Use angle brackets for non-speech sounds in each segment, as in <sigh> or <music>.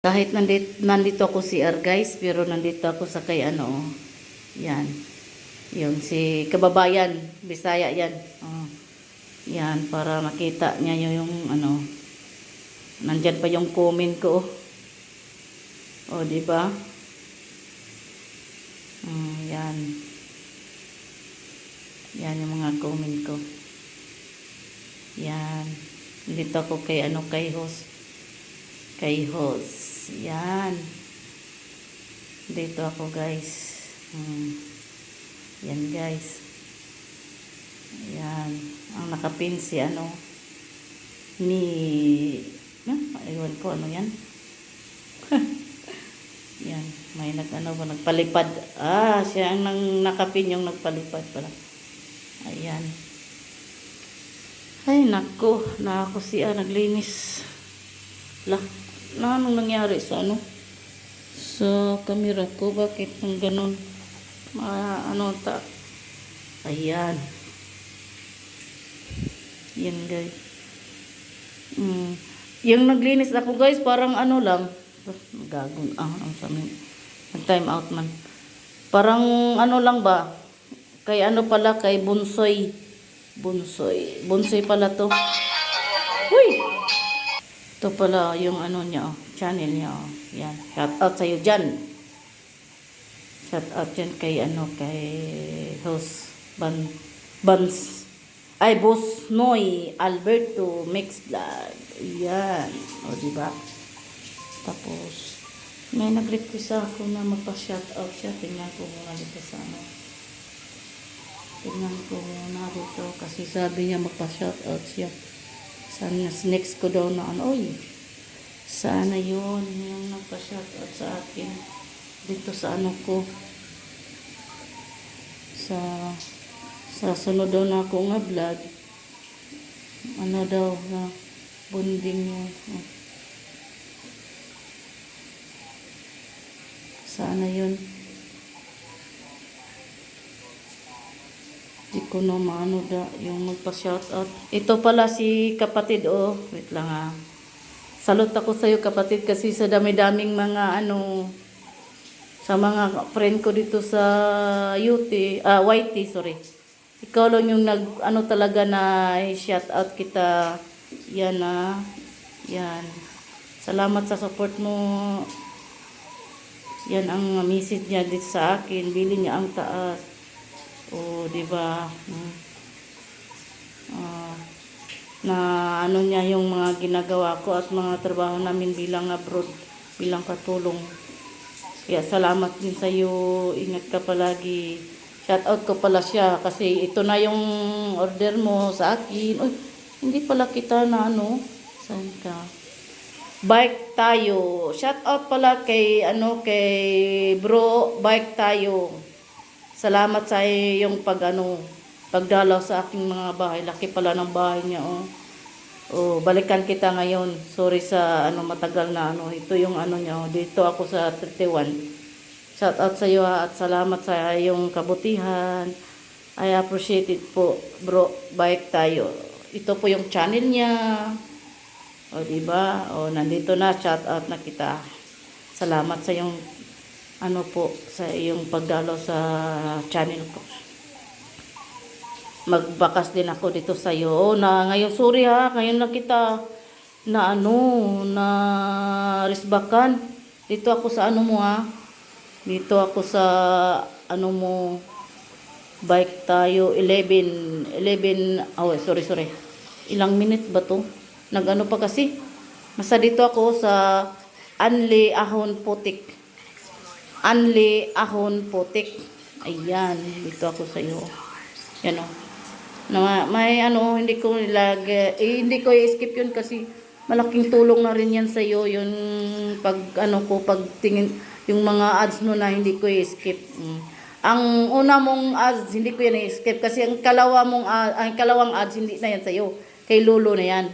Kahit nandito, nandito ako si R guys, pero nandito ako sa kay ano, yan. Yung si kababayan, Bisaya yan. Oh. Yan, para makita niya yung, ano, nandyan pa yung comment ko. O, di ba? Mm, yan. Yan yung mga comment ko. Yan. Dito ako kay ano, kay host. Kay host. Yan. Dito ako guys. Hmm. Yan guys. Yan. Ang nakapin si ano. Ni. Ah, ewan ko ano yan. <laughs> yan. May nag ano ba nagpalipad. Ah, siya ang nang nakapin yung nagpalipad pala. Ayan. Ay, nako. Na ako siya naglinis. Lah, na anong nangyari sa ano? Sa camera ko, bakit nang ganun? Ma, ano ta? Ayan. Yan guys. Mm. Yung naglinis ako guys, parang ano lang. Gagon. Ah, ang samin. Nag-time out man. Parang ano lang ba? Kay ano pala, kay Bunsoy. Bunsoy. Bunsoy pala to. Uy! Ito pala yung ano niya, oh, channel niya. Oh. Yan. Shout out sa'yo dyan. Shout out dyan kay ano, kay host Ban Bans. Ay, Boss Noy Alberto Mix Vlog. Yan. O, di ba? Tapos, may nag-request ako na magpa-shout out siya. Tingnan ko muna dito sa ano. Tingnan ko muna dito kasi sabi niya magpa-shout out siya. Sana next ko daw na ano, oy. Sana yun, yung nagpa-shout out sa akin. Dito sa ano ko. Sa, sa daw na ako nga vlog. Ano daw na bonding yun. Oh. Sana yun. Di ko na maano da yung magpa-shoutout. Ito pala si kapatid oh. Wait lang ah. Salute ako sa iyo kapatid kasi sa dami-daming mga ano sa mga friend ko dito sa UT, ah YT, sorry. Ikaw lang yung nag ano talaga na shout out kita. Yan ah. Yan. Salamat sa support mo. Yan ang message niya dito sa akin. Bili niya ang taas. O, di ba? Hmm. Ah, na ano niya yung mga ginagawa ko at mga trabaho namin bilang abroad, bilang katulong. Kaya salamat din sa iyo. Ingat ka palagi. Shout out ko pala siya kasi ito na yung order mo sa akin. Uy, hindi pala kita na ano. Saan ka? Bike tayo. Shout out pala kay ano kay bro, bike tayo. Salamat sa yung pag ano, pagdalaw sa aking mga bahay. Laki pala ng bahay niya, oh. Oh, balikan kita ngayon. Sorry sa ano matagal na ano. Ito yung ano niya, oh. Dito ako sa 31. Shout out sa iyo at salamat sa iyong kabutihan. I appreciate it po, bro. Bike tayo. Ito po yung channel niya. O, di ba? O, nandito na. Shout out na kita. Salamat sa yung ano po sa iyong pagdalaw sa channel ko. Magbakas din ako dito sa iyo. na ngayon sorry ha, ngayon lang kita na ano, na risbakan. Dito ako sa ano mo ha. Dito ako sa ano mo bike tayo 11 11 oh sorry sorry. Ilang minutes ba to? Nagano pa kasi? Nasa dito ako sa Anli Ahon Putik. Anli Ahon Putik. Ayan, dito ako sa iyo. Yan o. Na, may ano, hindi ko nilagay, eh, hindi ko i-skip yun kasi malaking tulong na rin yan sa iyo yung pag ano ko pag tingin yung mga ads no na hindi ko i-skip. Mm. Ang una mong ads, hindi ko yan i-skip kasi ang kalawa mong ad- ang kalawang ads, hindi na yan sa'yo. Kay Lolo na yan.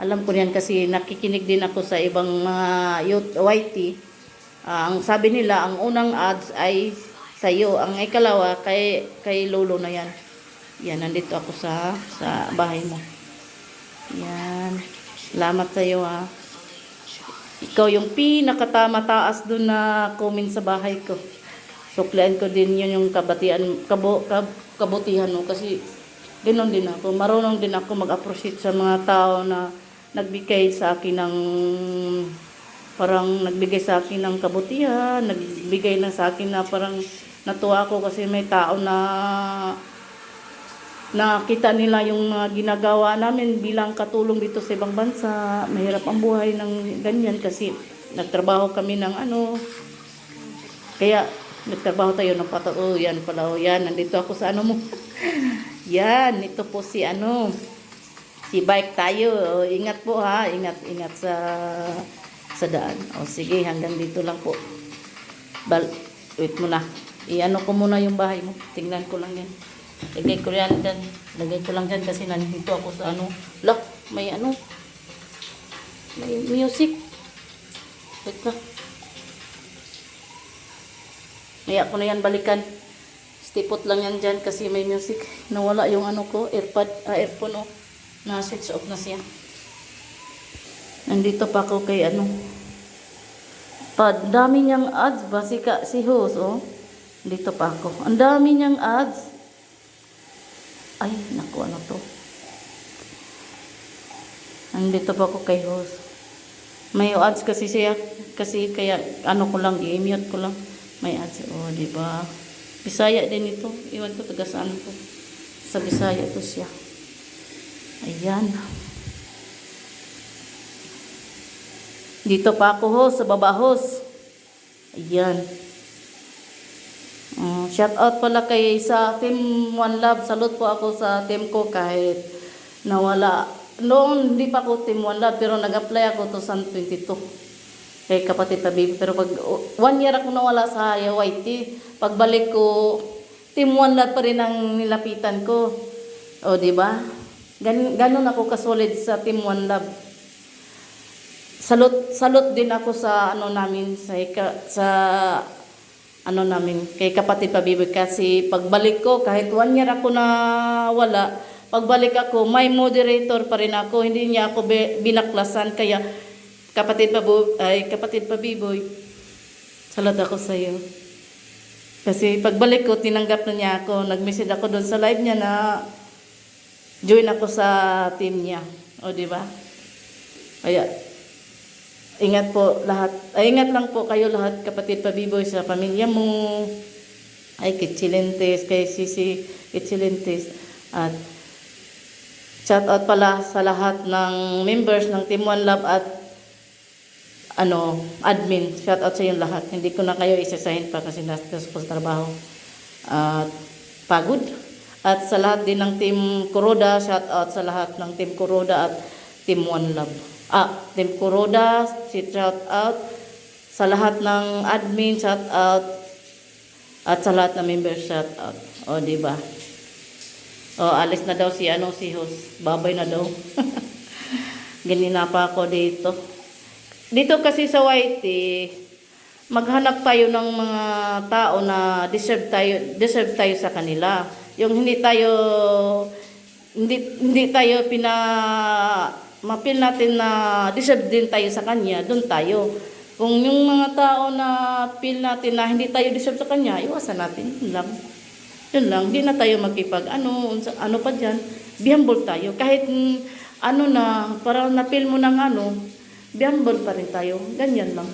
Alam ko yan kasi nakikinig din ako sa ibang mga youth YT. Ah, ang sabi nila, ang unang ads ay sa'yo. Ang ikalawa, kay, kay Lolo na yan. Yan, nandito ako sa, sa bahay mo. Yan. Salamat sa'yo ha. Ikaw yung pinakatamataas doon na comment sa bahay ko. Suklian ko din yun yung kabatian, kabo, kab, kabutihan mo kasi ganoon din ako. Marunong din ako mag-appreciate sa mga tao na nagbigay sa akin ng parang nagbigay sa akin ng kabutihan, nagbigay na sa akin na parang natuwa ako kasi may tao na nakita nila yung mga ginagawa namin bilang katulong dito sa ibang bansa. Mahirap ang buhay ng ganyan kasi nagtrabaho kami ng ano. Kaya nagtrabaho tayo ng pato. Oh, yan pala. Oh, yan. Nandito ako sa ano mo. <laughs> yan. Ito po si ano. Si bike tayo. Oh, ingat po ha. Ingat, ingat sa sa daan. O sige, hanggang dito lang po. Bal, wait muna. I-ano ko muna yung bahay mo. Tingnan ko lang yan. Lagay ko yan dyan. Lagay ko lang dyan kasi nandito ako sa ano. Look, may ano. May music. Wait ka. Maya ko na yan balikan. Stipot lang yan dyan kasi may music. Nawala yung ano ko, earpod, ah, earphone oh. Na switch off na siya. Nandito pa ako kay ano. Pa, dami niyang ads ba? Si, ka, si host, oh. Dito pa ako. Ang dami niyang ads. Ay, naku, ano to? Nandito pa ako kay host. May ads kasi siya. Kasi kaya, ano ko lang, i-mute ko lang. May ads. Oh, di ba? Bisaya din ito. Iwan ko, taga saan ko. Sa Bisaya to siya. Ayan. Dito pa ako host, sa baba host. Ayan. Shout out pala kay sa Team One Love. Salute po ako sa team ko kahit nawala. Noon hindi pa ako Team One Love pero nag-apply ako to San 22 kay kapatid Tabi. Pero pag one year ako nawala sa YT, pagbalik ko, Team One Love pa rin ang nilapitan ko. O, di ba? Gan ganun ako kasolid sa Team One Love. Salute, salute din ako sa ano namin sa sa ano namin kay kapatid Pabiboy kasi pagbalik ko kahit one year ako na wala pagbalik ako may moderator pa rin ako hindi niya ako binaklasan. Kaya kapatid Pabu ay kapatid Pabiboy salat ako sa iyo kasi pagbalik ko tinanggap na niya ako nag-message ako doon sa live niya na join ako sa team niya. O di ba? Kaya Ingat po lahat. Ay, ingat lang po kayo lahat, kapatid Pabiboy, sa pamilya mo. Ay, Kitsilentes, kay Sisi Kitsilentes. At shout out pala sa lahat ng members ng Team One Love at ano, admin. Shout out sa inyo lahat. Hindi ko na kayo isasahin pa kasi nasa po sa trabaho. At pagod. At sa lahat din ng Team Kuroda, shout out sa lahat ng Team Kuroda at Team One Love. Ah, Team Kuroda, shout out sa lahat ng admin, shout out at sa lahat ng members, shout out. O, di ba? O, alis na daw si ano si host. Babay na daw. <laughs> Ganina pa ako dito. Dito kasi sa YT, maghanap tayo ng mga tao na deserve tayo, deserve tayo sa kanila. Yung hindi tayo hindi hindi tayo pina mapil natin na deserve din tayo sa kanya, doon tayo. Kung yung mga tao na feel natin na hindi tayo deserve sa kanya, iwasan natin. Yun lang. Yun lang. Hindi na tayo magkipag ano, ano pa dyan. Be humble tayo. Kahit ano na, parang na-feel mo ng ano, be humble pa rin tayo. Ganyan lang.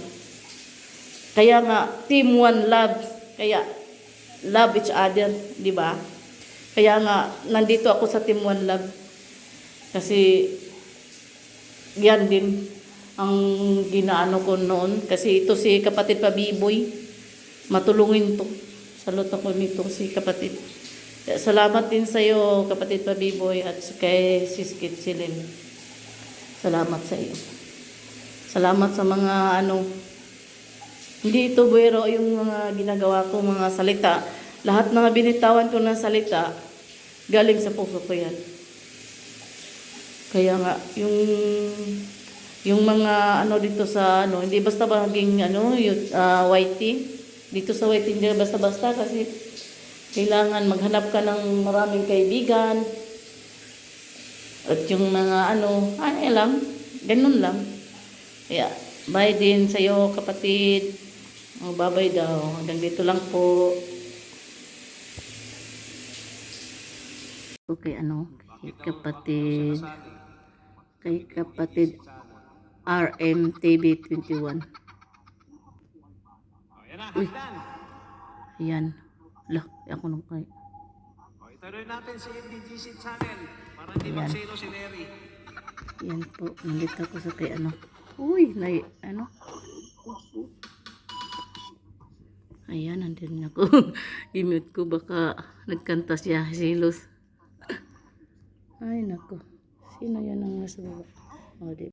Kaya nga, team one love. Kaya, love each other, di ba? Kaya nga, nandito ako sa team one love. Kasi, yan din ang ginaano ko noon. Kasi ito si kapatid Pabiboy. Matulungin to. Salot ako nito si kapatid. Salamat din sa iyo, kapatid Pabiboy, at kay Siskit Silin. Salamat sa iyo. Salamat sa mga ano, hindi ito buwero yung mga ginagawa ko, mga salita. lahat ng binitawan ko ng salita, galing sa puso ko yan. Kaya nga, yung yung mga ano dito sa ano, hindi basta maging ano, yung uh, whitey. Dito sa whitey hindi basta-basta kasi kailangan maghanap ka ng maraming kaibigan. At yung mga ano, ano lang, ganun lang. Kaya, bye din sa'yo kapatid. Oh, babay daw. Hanggang dito lang po. Okay, ano, kay kapatid, kay kapatid RMTV21. Uy, ayan. Lah, ako nung kay. O, ituloy natin si MDGC channel para hindi magsino si Neri. Yan po, nandito ako sa kay ano. Uy, na, ano? Ayan, nandun ako. <laughs> I-mute ko, baka nagkanta siya, silos. Ay, nako. Sino yan ang nasa baba? O, di